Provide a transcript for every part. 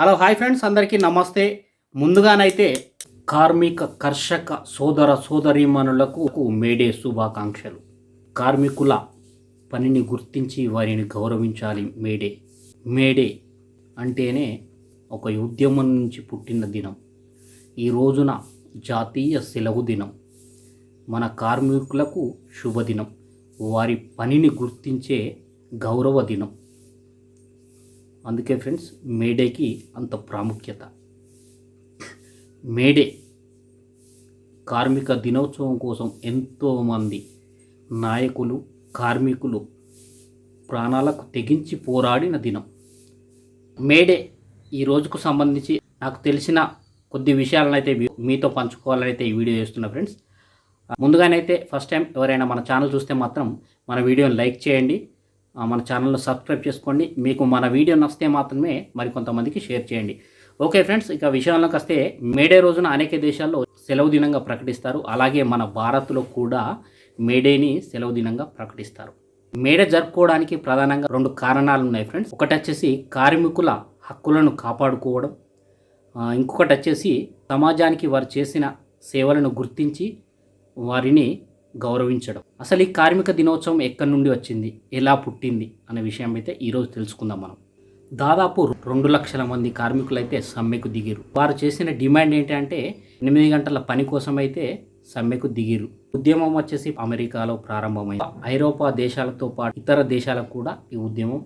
Hello hi friends అందరికీ నమస్తే. ముందుగానైతే కార్మిక కర్షక సోదర సోదరీమణులకు మేడే శుభాకాంక్షలు. కార్మికుల పనిని గుర్తించి వారిని గౌరవించాలి మేడే. మేడే అంటేనే ఒక ఉద్యమం నుంచి పుట్టిన దినం. ఈ రోజున జాతీయ సెలవు దినం. మన కార్మికులకు శుభదినం. వారి పనిని గుర్తించే గౌరవ దినం. అందుకే ఫ్రెండ్స్ మేడేకి అంత ప్రాముఖ్యత. మేడే కార్మిక దినోత్సవం కోసం ఎంతోమంది నాయకులు కార్మికులు ప్రాణాలకు తెగించి పోరాడిన దినం. మేడే ఈ రోజుకు సంబంధించి నాకు తెలిసిన కొద్ది విషయాలను అయితే మీతో పంచుకోవాలని అయితే ఈ వీడియో చేస్తున్నా ఫ్రెండ్స్. ముందుగానైతే ఫస్ట్ టైం ఎవరైనా మన ఛానల్ చూస్తే మాత్రం మన వీడియోని లైక్ చేయండి. మన ఛానల్ను సబ్స్క్రైబ్ చేసుకోండి. మీకు మన వీడియో నచ్చితే మాత్రమే మరికొంతమందికి షేర్ చేయండి. ఓకే ఫ్రెండ్స్ ఇక విషయంలోకి వస్తే మేడే రోజున అనేక దేశాల్లో సెలవు దినంగా ప్రకటిస్తారు. అలాగే మన భారత్లో కూడా మేడేని సెలవు దినంగా ప్రకటిస్తారు. మేడే జరుపుకోవడానికి ప్రధానంగా రెండు కారణాలు ఉన్నాయి ఫ్రెండ్స్. ఒకటి వచ్చేసి కార్మికుల హక్కులను కాపాడుకోవడం. ఇంకొకటి వచ్చేసి సమాజానికి వారు చేసిన సేవలను గుర్తించి వారిని గౌరవించడం. అసలు ఈ కార్మిక దినోత్సవం ఎక్కడి నుండి వచ్చింది? ఎలా పుట్టింది? అనే విషయం అయితే ఈరోజు తెలుసుకుందాం మనం. దాదాపు రెండు లక్షల మంది కార్మికులు అయితే సమ్మెకు దిగిరు వారు చేసిన డిమాండ్ ఏంటంటే ఎనిమిది గంటల పని కోసం అయితే సమ్మెకు దిగిరు ఉద్యమం వచ్చేసి అమెరికాలో ప్రారంభమైంది. ఐరోపా దేశాలతో పాటు ఇతర దేశాలకు కూడా ఈ ఉద్యమం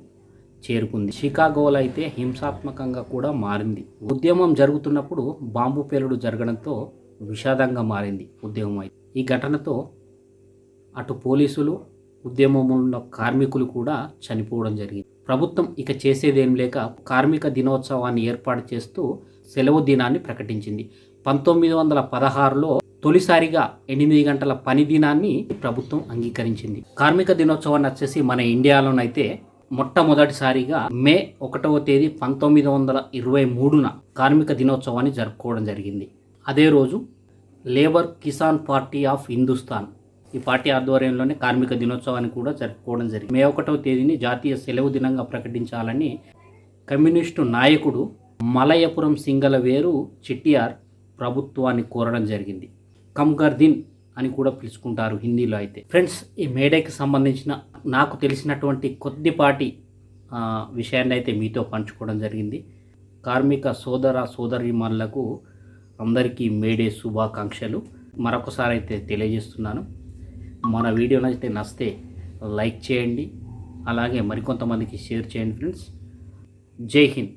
చేరుకుంది. షికాగోలో అయితే హింసాత్మకంగా కూడా మారింది. ఉద్యమం జరుగుతున్నప్పుడు బాంబు పేలుడు జరగడంతో విషాదంగా మారింది ఉద్యమం అయితే. ఈ ఘటనతో అటు పోలీసులు ఉద్యమంలో కార్మికులు కూడా చనిపోవడం జరిగింది. ప్రభుత్వం ఇక చేసేదేం లేక కార్మిక దినోత్సవాన్ని ఏర్పాటు చేస్తూ సెలవు దినాన్ని ప్రకటించింది. పంతొమ్మిది వందల పదహారులో తొలిసారిగా ఎనిమిది గంటల పని దినాన్ని ప్రభుత్వం అంగీకరించింది. కార్మిక దినోత్సవాన్ని వచ్చేసి మన ఇండియాలోనైతే మొట్టమొదటిసారిగా మే ఒకటవ తేదీ పంతొమ్మిది వందల ఇరవై మూడున కార్మిక దినోత్సవాన్ని జరుపుకోవడం జరిగింది. అదే రోజు labour Kisan party of Hindustan ఈ పార్టీ ఆధ్వర్యంలోనే కార్మిక దినోత్సవాన్ని కూడా జరుపుకోవడం జరిగింది. మే ఒకటవ తేదీని జాతీయ సెలవు దినంగా ప్రకటించాలని కమ్యూనిస్టు నాయకుడు మలయపురం సింగల వేరు చిట్టియార్ ప్రభుత్వాన్ని కోరడం జరిగింది. కమ్గర్ దిన్ అని కూడా పిలుచుకుంటారు హిందీలో అయితే. ఫ్రెండ్స్ ఈ మేడేకి సంబంధించిన నాకు తెలిసినటువంటి కొద్దిపాటి విషయాన్ని అయితే మీతో పంచుకోవడం జరిగింది. కార్మిక సోదర సోదరీమణులకు అందరికీ మేడే శుభాకాంక్షలు. మరొకసారి అయితే తెలియజేస్తున్నాను. మన వీడియో నచ్చితే నచ్చితే లైక్ చేయండి. అలాగే మరికొంతమందికి షేర్ చేయండి ఫ్రెండ్స్. జై హింద్.